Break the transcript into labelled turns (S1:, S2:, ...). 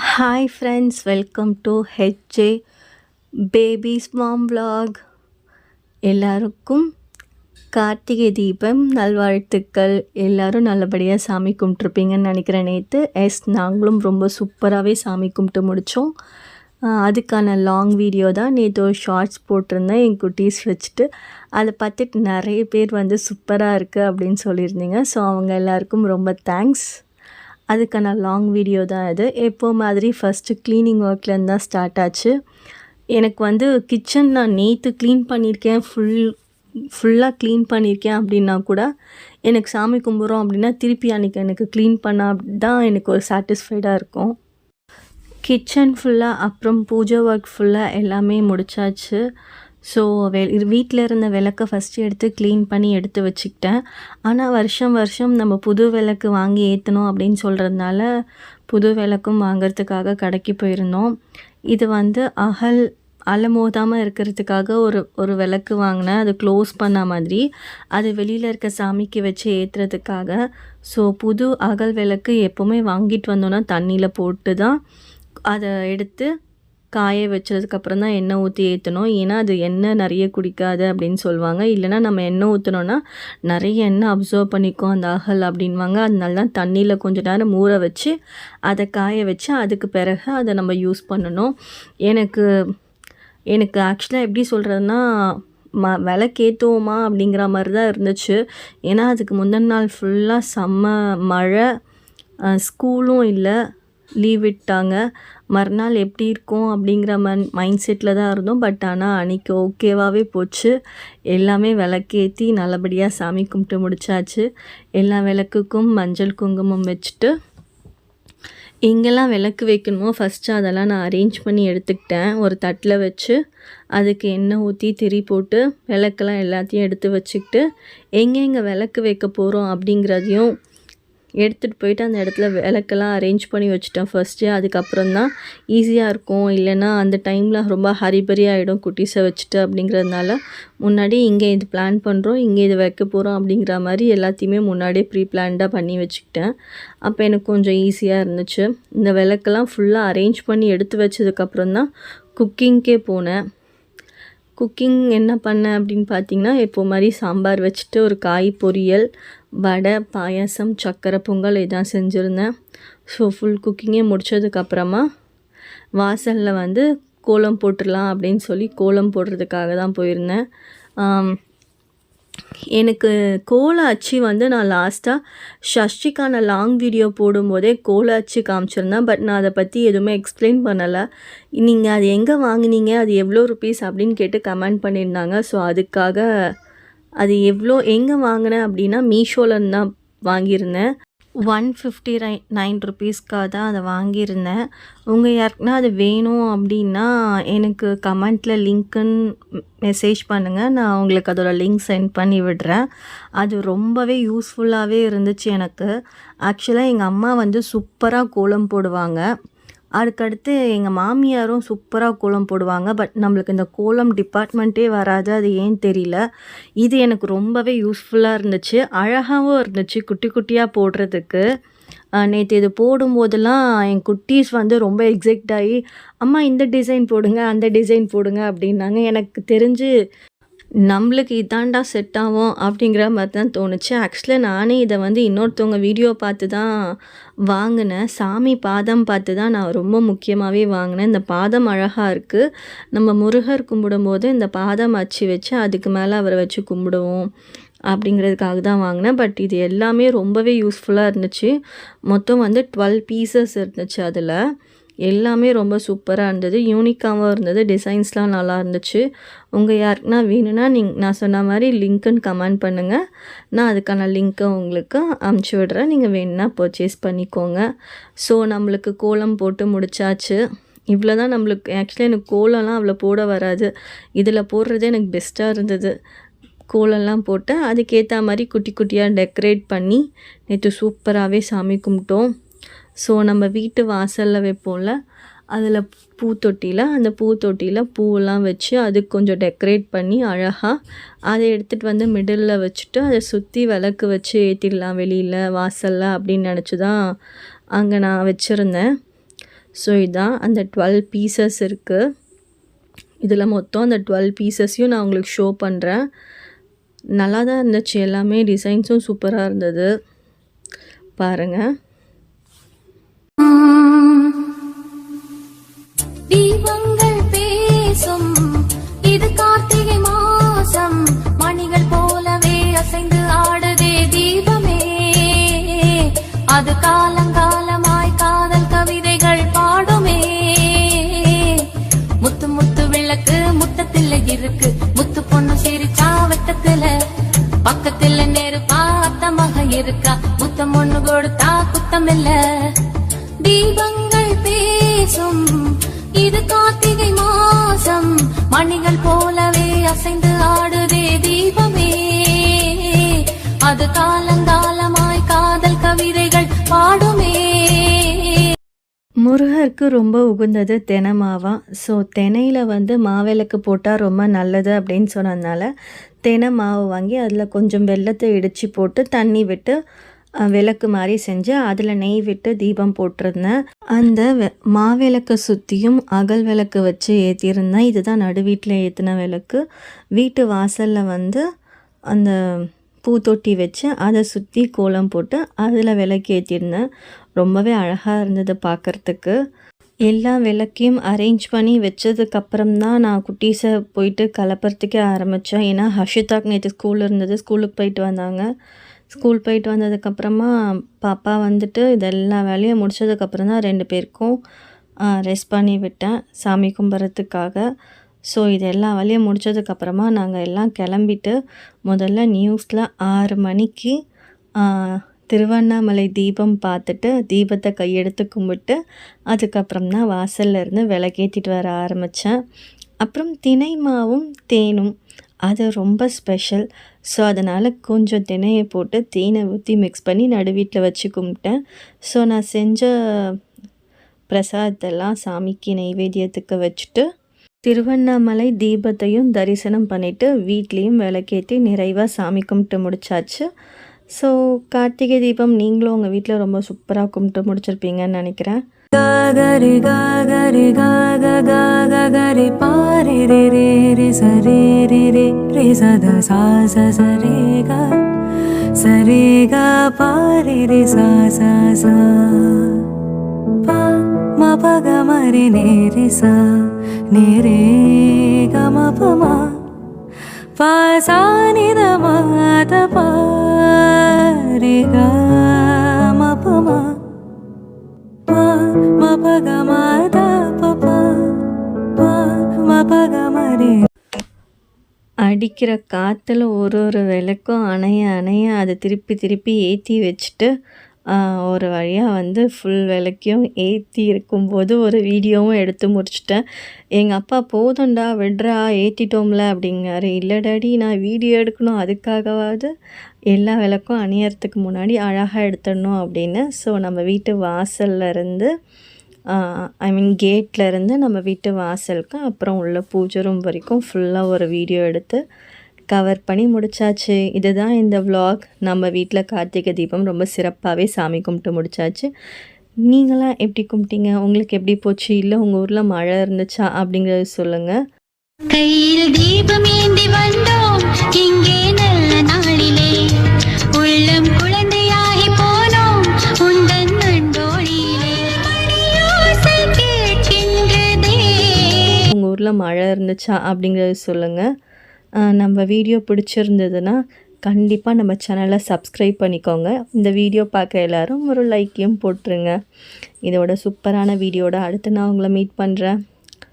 S1: Hi friends welcome to H J babies mom vlog. எல்லாருக்கும் கார்த்திகை தீபம் நல்வாழ்த்துக்கள். எல்லோரும் நல்லபடியாக சாமி கும்பிட்ருப்பீங்கன்னு நினைக்கிறேன் நேற்று எஸ் நாங்களும் ரொம்ப சூப்பராகவே சாமி கும்பிட்டு முடித்தோம் அதுக்கான லாங் வீடியோ தான் நேற்று ஒரு ஷார்ட்ஸ் போட்டிருந்தேன் என் குட்டீஸ் வச்சுட்டு. அதை பார்த்துட்டு நிறைய பேர் வந்து சூப்பராக இருக்குது அப்படின்னு சொல்லியிருந்தீங்க. ஸோ அவங்க எல்லாருக்கும் ரொம்ப தேங்க்ஸ் அதுக்கான லாங் வீடியோ தான் இது. எப்போ மாதிரி ஃபஸ்ட்டு க்ளீனிங் ஒர்க்லேருந்து தான் ஸ்டார்ட் ஆச்சு. எனக்கு வந்து கிச்சன் நான் நேற்று க்ளீன் பண்ணியிருக்கேன் ஃபுல் ஃபுல்லாக க்ளீன் பண்ணியிருக்கேன் அப்படின்னா கூட எனக்கு சாமி கும்பிட்றோம் அப்படின்னா திருப்பி அன்றைக்கி எனக்கு க்ளீன் பண்ணால் தான் எனக்கு ஒரு சாட்டிஸ்ஃபைடாக இருக்கும். கிச்சன் ஃபுல்லாக அப்புறம் பூஜை ஒர்க் ஃபுல்லாக எல்லாமே முடிச்சாச்சு. ஸோ வெ வீட்டில் இருந்த விளக்கை ஃபஸ்ட்டு எடுத்து க்ளீன் பண்ணி எடுத்து வச்சுக்கிட்டேன். ஆனால் வருஷம் வருஷம் நம்ம புது விளக்கு வாங்கி ஏற்றணும் அப்படின்னு சொல்கிறதுனால புது விளக்கும் வாங்கிறதுக்காக கடைக்கு போயிருந்தோம். இது வந்து அகல் அலமோதாமல் இருக்கிறதுக்காக ஒரு ஒரு விளக்கு வாங்கினேன். அது க்ளோஸ் பண்ண மாதிரி. அது வெளியில் இருக்க சாமிக்கு வச்சு ஏற்றுறதுக்காக ஸோ புது அகல் விளக்கு எப்போவுமே வாங்கிட்டு வந்தோன்னா தண்ணியில் போட்டு தான் அதை எடுத்து காய வச்சதுக்கப்புறம் தான் எண்ணெய் ஊற்றி ஏற்றணும் ஏன்னா அது எண்ணெய் நிறைய குடிக்காது அப்படின்னு சொல்லுவாங்க. இல்லைனா நம்ம எண்ணெய் ஊற்றினோன்னா நிறைய எண்ணெய் அப்சர்வ் பண்ணிக்கும் அந்த அகல் அப்படின்வாங்க அதனால தான் தண்ணியில் கொஞ்ச நேரம் ஊற வச்சு அதை காய வச்சு அதுக்கு பிறகு அதை நம்ம யூஸ் பண்ணணும். எனக்கு எனக்கு ஆக்சுவலாக எப்படி சொல்கிறதுனா ம விளக்கேற்றுவோமா அப்படிங்கிற மாதிரி தான் இருந்துச்சு. ஏன்னா அதுக்கு முந்தின நாள் ஃபுல்லாக செம்ம மழை ஸ்கூலும் இல்லை. லீவ் விட்டாங்க. மறுநாள் எப்படி இருக்கும் அப்படிங்கிற மன் மைண்ட் செட்டில் தான் இருந்தோம். பட் ஆனால் அன்றைக்கி ஓகேவாகவே போச்சு. எல்லாமே விளக்கேற்றி நல்லபடியாக சாமி கும்பிட்டு முடிச்சாச்சு. எல்லா விளக்குக்கும் மஞ்சள் குங்குமம் வச்சுட்டு எங்கெல்லாம் விளக்கு வைக்கணுமோ? ஃபஸ்ட்டு அதெல்லாம் நான் அரேஞ்ச் பண்ணி எடுத்துக்கிட்டேன். ஒரு தட்டில் வச்சு அதுக்கு எண்ணெய் ஊற்றி திரி போட்டு விளக்கெல்லாம் எல்லாத்தையும் எடுத்து வச்சுக்கிட்டு எங்கெங்கே விளக்கு வைக்க போகிறோம் அப்படிங்கிறதையும் எடுத்துகிட்டு போயிட்டு அந்த இடத்துல விளக்கெல்லாம் அரேஞ்ச் பண்ணி வச்சுட்டேன். ஃபஸ்ட்டு அதுக்கப்புறம் தான் ஈஸியாக இருக்கும். இல்லைன்னா அந்த டைமில் ரொம்ப ஹரிபரி ஆகிடும் குட்டீஸை வச்சுட்டு அப்படிங்கிறதுனால. முன்னாடி இங்கே இது பிளான் பண்ணுறோம் இங்கே இது வைக்க போகிறோம் அப்படிங்கிற மாதிரி எல்லாத்தையுமே முன்னாடியே ப்ரீ பிளான்டாக பண்ணி வச்சுக்கிட்டேன். அப்போ எனக்கு கொஞ்சம் ஈஸியாக இருந்துச்சு. இந்த விளக்கெல்லாம் ஃபுல்லாக அரேஞ்ச் பண்ணி எடுத்து வச்சதுக்கப்புறம் தான் குக்கிங்க்கே போனேன். குக்கிங் என்ன பண்ணேன் அப்படின்னு பார்த்தீங்கன்னா எப்போ மாதிரி சாம்பார் வச்சுட்டு ஒரு காய் பொரியல் வடை பாயாசம் சக்கரை பொங்கல் இதான் செஞ்சுருந்தேன். ஸோ ஃபுல் குக்கிங்கே முடித்ததுக்கப்புறமா வாசலில் வந்து கோலம் போட்டுடலாம் அப்படின்னு சொல்லி கோலம் போடுறதுக்காக தான் போயிருந்தேன். எனக்கு கோல அச்சு வந்து நான் லாஸ்ட்டாக ஷஷ்டிக்கான லாங் வீடியோ போடும்போதே கோல அச்சு காமிச்சிருந்தேன். பட் நான் அதை பற்றி எதுவுமே எக்ஸ்பிளைன் பண்ணலை. நீங்கள் அது எங்கே வாங்கினீங்க? அது எவ்வளோ ருபீஸ் அப்படின்னு கேட்டு கமெண்ட் பண்ணியிருந்தாங்க. ஸோ அதுக்காக அது எவ்வளோ எங்கே வாங்கினேன் அப்படின்னா மீஷோலேருந்து தான் வாங்கியிருந்தேன். ஒன் ஃபிஃப்டி ரை நைன் ருபீஸ்க்காக தான் அதை வாங்கியிருந்தேன். உங்கள் யாருக்குனா அது வேணும் அப்படின்னா எனக்கு கமெண்ட்டில் லிங்க்குன்னு மெசேஜ் பண்ணுங்கள் நான் உங்களுக்கு அதோடய லிங்க் சென்ட் பண்ணி விடுறேன். அது ரொம்பவே யூஸ்ஃபுல்லாகவே இருந்துச்சு எனக்கு. ஆக்சுவலாக எங்கள் அம்மா வந்து சூப்பராக கோலம் போடுவாங்க. அதுக்கடுத்து எங்கள் மாமியாரும் சூப்பராக கோலம் போடுவாங்க. பட் நம்மளுக்கு இந்த கோலம் டிபார்ட்மெண்ட்டே வராது. அது ஏன் தெரியல. இது எனக்கு ரொம்பவே யூஸ்ஃபுல்லாக இருந்துச்சு. அழகாகவும் இருந்துச்சு குட்டி குட்டியாக போடுறதுக்கு. நேற்று இது போடும்போதெல்லாம் என் குட்டீஸ் வந்து ரொம்ப எக்ஸைட் ஆகி அம்மா இந்த டிசைன் போடுங்க அந்த டிசைன் போடுங்க அப்படின்னாங்க. எனக்கு தெரிஞ்சு நம்மளுக்கு இதாண்டா செட் ஆகும் அப்படிங்கிற மாதிரி தான் தோணுச்சு. ஆக்சுவலாக நானே இதை வந்து இன்னொருத்தவங்க வீடியோ பார்த்து தான் வாங்கினேன். சாமி பாதம் பார்த்து தான் நான் ரொம்ப முக்கியமாகவே வாங்கினேன். இந்த பாதம் அழகாக இருக்குது நம்ம முருகர் கும்பிடும்போது இந்த பாதம் அச்சு வச்சு அதுக்கு மேலே அவரை வச்சு கும்பிடுவோம் அப்படிங்கிறதுக்காக தான் வாங்கினேன். பட் இது எல்லாமே ரொம்பவே யூஸ்ஃபுல்லாக இருந்துச்சு. மொத்தம் வந்து டுவெல் பீசஸ் இருந்துச்சு அதில். எல்லாமே ரொம்ப சூப்பராக இருந்தது. யூனிக்காகவும் இருந்தது. டிசைன்ஸ்லாம் நல்லா இருந்துச்சு. உங்கள் யாருக்குனா வேணும்னா நீங்கள் நான் சொன்ன மாதிரி லிங்க்குன்னு கமெண்ட் பண்ணுங்கள் நான் அதுக்கான லிங்க்கை உங்களுக்கு அமுச்சு விடுறேன். நீங்கள் வேணும்னா பர்ச்சேஸ் பண்ணிக்கோங்க. ஸோ நம்மளுக்கு கோலம் போட்டு முடிச்சாச்சு. இவ்வளோ தான் நம்மளுக்கு ஆக்சுவலி எனக்கு கோலம்லாம் அவ்வளோ போட வராது. இதில் போடுறதே எனக்கு பெஸ்ட்டாக இருந்தது. கோலம்லாம் போட்டு அதுக்கேற்ற மாதிரி குட்டி குட்டியாக டெக்கரேட் பண்ணி நேற்று சூப்பராகவே சாமி கும்பிட்டோம். ஸோ நம்ம வீட்டு வாசலில் வைப்போம்ல அதில் பூத்தொட்டியில் அந்த பூத்தொட்டியில் பூவெல்லாம் வச்சு அதுக்கு கொஞ்சம் டெக்கரேட் பண்ணி அழகாக அதை எடுத்துகிட்டு வந்து மிடில் வச்சுட்டு அதை சுற்றி விளக்கு வச்சு ஏற்றிடலாம் வெளியில் வாசலில் அப்படின்னு நினச்சி தான் அங்கே நான் வச்சுருந்தேன். ஸோ இதான் அந்த டுவெல் பீசஸ் இருக்குது இதில் மொத்தம் அந்த டுவெல் பீசஸையும் நான் உங்களுக்கு ஷோ பண்ணுறேன் நல்லா தான் இருந்துச்சு. எல்லாமே டிசைன்ஸும் சூப்பராக இருந்தது. பாருங்கள்
S2: தீபங்கள் பேசும். இது கார்த்திகை மாசம் மணிகள் போலவே அசைந்து ஆடுதே தீபமே. அது காலங்காலமாய் காதல் கவிதைகள் பாடுமே. முத்து முத்து விளக்கு முத்தத்தில் இருக்கு. முத்து பொண்ணு சிரிச்சா வெட்டத்துல. பக்கத்துல நெருப்பா அத்தமாக இருக்கா. முத்தம் ஒண்ணு கொடுத்தா குத்தமில்ல. தீபங்கள் பேசும். இது கார்த்திகை மாசம் மணிகள் போலவே அசைந்து ஆடுதே தீபமே. அது காலங்காலமாய் காதல் கவிதைகள் பாடுமே.
S1: முருகருக்கு ரொம்ப உகுந்தது தெனை மாவா. ஸோ தெனையில் வந்து மாவிளக்கு போட்டால் ரொம்ப நல்லது அப்படின்னு சொன்னதுனால தெனை மாவு வாங்கி அதில் கொஞ்சம் வெள்ளத்தை இடித்து போட்டு தண்ணி விட்டு விளக்கு மாதிரி செஞ்சு அதில் நெய் விட்டு தீபம் போட்டிருந்தேன். அந்த மாவிளக்கை மாவிளக்கு சுற்றியும் அகல் விளக்கு வச்சு ஏற்றிருந்தேன் இதுதான் நடு வீட்டில் ஏற்றின விளக்கு. வீட்டு வாசலில் வந்து அந்த பூத்தொட்டி வச்சு அதை சுற்றி கோலம் போட்டு அதில் விளக்கு ஏற்றிருந்தேன் ரொம்பவே அழகாக இருந்தது பார்க்குறதுக்கு எல்லா விளக்கையும் அரேஞ்ச் பண்ணி வச்சதுக்கப்புறம் தான் நான் குட்டீஸை போயிட்டு கலப்புறதுக்கே ஆரம்பித்தேன் ஏன்னா ஹர்ஷிதாக்கு நேற்று ஸ்கூல் இருந்தது ஸ்கூலுக்கு போயிட்டு வந்தாங்க. ஸ்கூல் போயிட்டு வந்ததுக்கப்புறமா பாப்பா வந்துட்டு இதெல்லா வேலையும் முடிச்சதுக்கப்புறம் தான் ரெண்டு பேருக்கும் ரெஸ்ட் பண்ணி விட்டேன் சாமி கும்பிட்றதுக்காக ஸோ இது எல்லா வேலையும் முடிச்சதுக்கப்புறமா நாங்கள் எல்லாம் கிளம்பிட்டு முதல்ல நியூஸில் ஆறு மணிக்கு திருவண்ணாமலை தீபம் பார்த்துட்டு தீபத்தை கையெடுத்து கும்பிட்டு அதுக்கப்புறம் தான் வாசல்ல இருந்து விளக்கேற்றிட்டு வர ஆரம்பித்தேன் அப்புறம் தினை மாவும் தேனும் அது ரொம்ப ஸ்பெஷல் ஸோ அதனால் கொஞ்சம் தினையை போட்டு தேனை ஊற்றி மிக்ஸ் பண்ணி நடு வீட்டில் வச்சு கும்பிட்டேன். ஸோ நான் செஞ்ச பிரசாதத்தெல்லாம் சாமிக்கு நைவேத்தியத்துக்கு வச்சுட்டு திருவண்ணாமலை தீபத்தையும் தரிசனம் பண்ணிவிட்டு வீட்லேயும் விளக்கேற்றி நிறைவாக சாமி கும்பிட்டு முடிச்சாச்சு. ஸோ கார்த்திகை தீபம் நீங்களும் உங்கள் வீட்டில் ரொம்ப சூப்பராக கும்பிட்டு முடிச்சிருப்பீங்கன்னு நினைக்கிறேன்.
S3: గరి గరి గరి పారి రే రే రే సరే రే రే రే సద సా సరే గా. సరే గా పారి రే సా సా సా. పా మా పగ మరి నేరి సా. నేరే గమ పమా పాసాని
S1: அடிக்கிற காற்றுல ஒரு ஒரு விளக்கும் அணைய அணைய அதை திருப்பி திருப்பி ஏற்றி வச்சுட்டு ஒரு வழியாக வந்து ஃபுல் விளக்கையும் ஏற்றி இருக்கும்போது ஒரு வீடியோவும் எடுத்து முடிச்சிட்டேன். எங்கள் அப்பா போதும்டா விட்றா ஏற்றிட்டோம்ல அப்படிங்கிறாரு. இல்லை டாடி நான் வீடியோ எடுக்கணும் அதுக்காகவாவது எல்லா விளக்கும் அணியறதுக்கு முன்னாடி அழகாக எடுத்துடணும் அப்படின்னு. ஸோ நம்ம வீட்டு வாசல்ல இருந்து ஐ மீன் கேட்டில் இருந்து நம்ம வீட்டு வாசலுக்கு அப்புறம் உள்ள பூஜை ரூம் வரைக்கும் ஃபுல்லாக ஒரு வீடியோ எடுத்து கவர் பண்ணி முடிச்சாச்சு. இதுதான் இந்த வ்ளாக் நம்ம வீட்டில் கார்த்திகை தீபம் ரொம்ப சிறப்பாகவே சாமி கும்பிட்டு முடிச்சாச்சு. நீங்களாம் எப்படி கும்பிட்டீங்க? உங்களுக்கு எப்படி போச்சு? இல்லை உங்கள் ஊரில் மழை இருந்துச்சா? அப்படிங்கிறத சொல்லுங்கள்
S2: கையில் தீபம் ஏந்தி வந்தோம். இங்கே
S1: ஊரில் மழை இருந்துச்சா அப்படிங்கிறத சொல்லுங்கள் நம்ம வீடியோ பிடிச்சிருந்ததுன்னா கண்டிப்பாக நம்ம சேனலை சப்ஸ்கிரைப் பண்ணிக்கோங்க. இந்த வீடியோ பார்க்குற எல்லாரும் ஒரு லைக்கையும் போட்டுருங்க. இதோட சூப்பரான வீடியோட அடுத்து நான் உங்களை மீட் பண்ணுறேன்